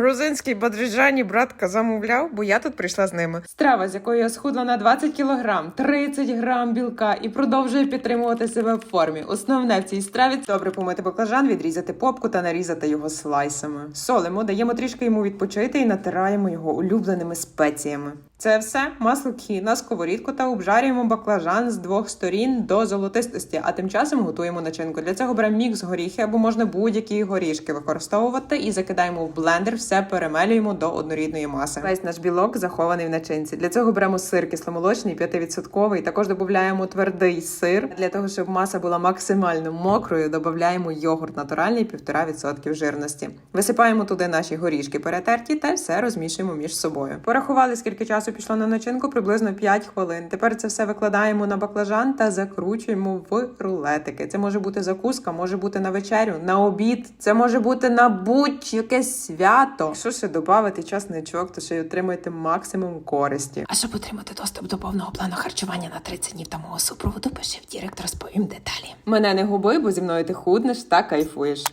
Грузинський бадриджані братка замовляв, бо я тут прийшла з ними. Страва, з якою я схудла на 20 кілограм, 30 грам білка і продовжує підтримувати себе в формі. Основне в цій страві Добре помити баклажан, відрізати попку та нарізати його слайсами. Солимо, даємо трішки йому відпочити і натираємо його улюбленими спеціями. Це все масло кхі на сковорідку та обжарюємо баклажан з двох сторін до золотистості, а тим часом готуємо начинку. Для цього беремо мікс горіхи або можна будь-які горішки використовувати і закидаємо в блендер, все перемелюємо до однорідної маси. Весь наш білок захований в начинці. Для цього беремо сир кисломолочний 5%, також додаємо твердий сир. Для того, щоб маса була максимально мокрою, додаємо йогурт натуральний 1,5% жирності. Висипаємо туди наші горішки перетерті та все розмішуємо між собою. Порахували, скільки часу пішло на начинку, приблизно 5 хвилин. Тепер це все викладаємо на баклажан та закручуємо в рулетики. Це може бути закуска, може бути на вечерю, на обід. Це може бути на будь-яке свято. Якщо ще додати часничок, то ще й отримаєте максимум користі. А щоб отримати доступ до повного плану харчування на 30 днів та мого супроводу, пиши в Дірект, розповім деталі. Мене не губи, бо зі мною ти худнеш та кайфуєш.